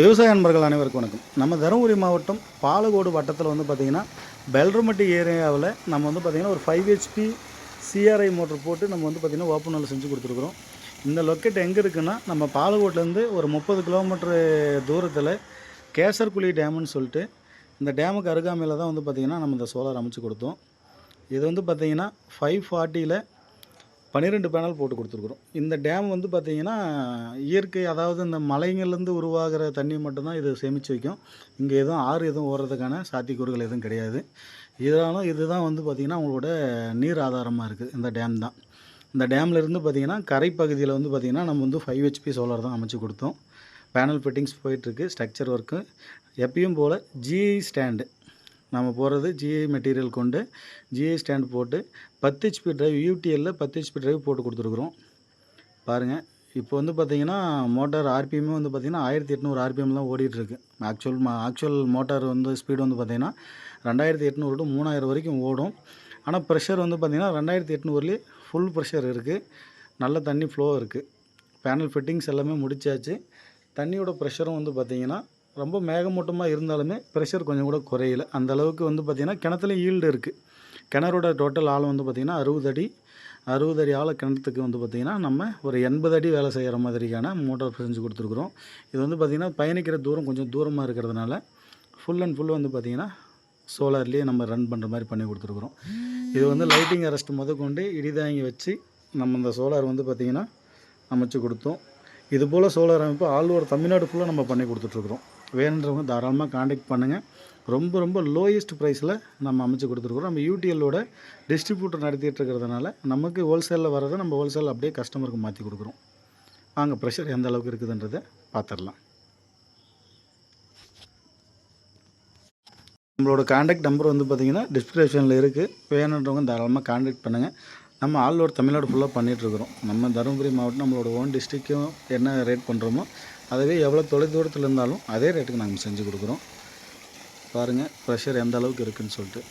விவசாய நண்பர்கள் அனைவருக்கும் வணக்கம். நம்ம தருமபுரி மாவட்டம் பாலக்கோடு வட்டத்தில் வந்து பார்த்திங்கன்னா பெல்ரமட்டி ஏரியாவில் நம்ம வந்து பார்த்திங்கன்னா ஒரு ஃபைவ் ஹெச்பி சிஆர்ஐ மோட்டர் போட்டு நம்ம வந்து பார்த்திங்கன்னா ஓப்பன் ஹால் செஞ்சு கொடுத்துருக்குறோம். இந்த லொக்கேட் எங்கே இருக்குன்னா நம்ம பாலகோட்லேருந்து ஒரு முப்பது கிலோமீட்டர் தூரத்தில் கேசர்குழி டேமுன்னு சொல்லிட்டு இந்த டேமுக்கு அருகாமையில் தான் வந்து பார்த்திங்கன்னா நம்ம இந்த சோலார் அமைச்சு கொடுத்தோம். இது வந்து பார்த்திங்கன்னா ஃபைவ் ஃபார்ட்டியில் பன்னிரெண்டு பேனல் போட்டு கொடுத்துருக்குறோம். இந்த டேம் வந்து பார்த்திங்கன்னா இயற்கை அதாவது இந்த மலைங்கள்லேருந்து உருவாகிற தண்ணி மட்டும்தான் இது சேமித்து வைக்கும். இங்கே எதுவும் ஆறு எதுவும் ஓடுறதுக்கான சாத்தியக்கூறுகள் எதுவும் கிடையாது. இதனாலும் இதுதான் வந்து பார்த்திங்கன்னா அவங்களோட நீர் ஆதாரமாக இருக்குது இந்த டேம் தான். இந்த டேம்ல இருந்து பார்த்திங்கன்னா கரை பகுதியில் வந்து பார்த்திங்கன்னா நம்ம வந்து ஃபைவ் ஹெச்பி சோலார் தான் அமைச்சு கொடுத்தோம். பேனல் ஃபிட்டிங்ஸ் போயிட்டுருக்கு ஸ்ட்ரக்சர் ஒர்க்கு எப்பயும் போல் ஜிஐ ஸ்டாண்டு நம்ம போகிறது ஜிஐ மெட்டீரியல் கொண்டு ஜிஐ ஸ்டாண்ட் போட்டு பத்து ஹெச்பி டிரைவ் யூடிஎல்லில் பத்து ஹெச்பி டிரைவ் போட்டு கொடுத்துருக்குறோம். பாருங்கள் இப்போ வந்து பார்த்தீங்கன்னா மோட்டார் ஆர்பிஎம்மே வந்து பார்த்திங்கன்னா ஆயிரத்தி எட்நூறு ஆர்பிஎம் தான் ஓடிட்டுருக்கு. ஆக்சுவல் ஆக்சுவல் மோட்டார் வந்து ஸ்பீடு வந்து பார்த்திங்கன்னா ரெண்டாயிரத்தி எட்நூறு டு மூணாயிரம் வரைக்கும் ஓடும். ஆனால் ப்ரெஷர் வந்து பார்த்திங்கன்னா ரெண்டாயிரத்தி எட்நூறுலேயே ஃபுல் ப்ரெஷர் இருக்குது நல்ல தண்ணி ஃப்ளோ இருக்குது பேனல் ஃபிட்டிங்ஸ் எல்லாமே முடிச்சாச்சு. தண்ணியோட ப்ரெஷரும் வந்து பார்த்திங்கன்னா ரொம்ப மேகமூட்டமாக இருந்தாலுமே ப்ரெஷர் கொஞ்சம் கூட குறையல. அந்த அளவுக்கு வந்து பார்த்திங்கன்னா கிணத்துல ஈல்டு இருக்குது கிணறோட டோட்டல் ஆழம் வந்து பார்த்திங்கன்னா அறுபது அடி. அறுபது அடி ஆழ கிணத்துக்கு வந்து பார்த்திங்கன்னா நம்ம ஒரு எண்பது அடி வேலை செய்கிற மாதிரியான மோட்டார் செஞ்சு கொடுத்துருக்குறோம். இது வந்து பார்த்திங்கன்னா பயணிக்கிற தூரம் கொஞ்சம் தூரமாக இருக்கிறதுனால ஃபுல் அண்ட் ஃபுல் வந்து பார்த்திங்கன்னா சோலார்லேயே நம்ம ரன் பண்ணுற மாதிரி பண்ணி கொடுத்துருக்குறோம். இது வந்து லைட்டிங் அரெஸ்ட் முதற்கொண்டு இடிதாங்கி வச்சு நம்ம இந்த சோலார் வந்து பார்த்திங்கன்னா அமைச்சு கொடுத்தோம். இது போல் சோலார் அமைப்பு ஆல் ஓவர் தமிழ்நாடு ஃபுல்லாக நம்ம பண்ணி கொடுத்துட்ருக்குறோம் வேணுன்றவங்க தாராளமாக காண்டாக்ட் பண்ணுங்கள் ரொம்ப ரொம்ப லோயஸ்ட் ப்ரைஸில் நம்ம அமைச்சு கொடுத்துருக்குறோம். நம்ம யூடிஎல்லோட டிஸ்ட்ரிபியூட்டர் நடத்திட்டு இருக்கிறதுனால நமக்கு ஹோல்சேலில் வர்றதை நம்ம ஹோல்சேல் அப்படியே கஸ்டமருக்கு மாற்றி கொடுக்குறோம். வாங்க ப்ரெஷர் எந்த அளவுக்கு இருக்குதுன்றதை பார்த்துடலாம் நம்மளோட காண்டாக்ட் நம்பர் வந்து பார்த்திங்கன்னா டிஸ்கிரிப்ஷனில் இருக்குது வேணுன்றவங்க தாராளமாக காண்டாக்ட் பண்ணுங்கள் நம்ம ஆல் ஓவர் தமிழ்நாடு ஃபுல்லாக பண்ணிகிட்ருக்குறோம் நம்ம தருமபுரி மாவட்டம் நம்மளோட ஓன் டிஸ்ட்ரிக்கும் என்ன ரேட் பண்ணுறோமோ அதுவே எவ்வளோ தொலை தூரத்தில் இருந்தாலும் அதே ரேட்டுக்கு நாங்கள் செஞ்சு கொடுக்குறோம். பாருங்கள் ப்ரெஷர் எந்த அளவுக்கு இருக்குதுன்னு சொல்லிட்டு.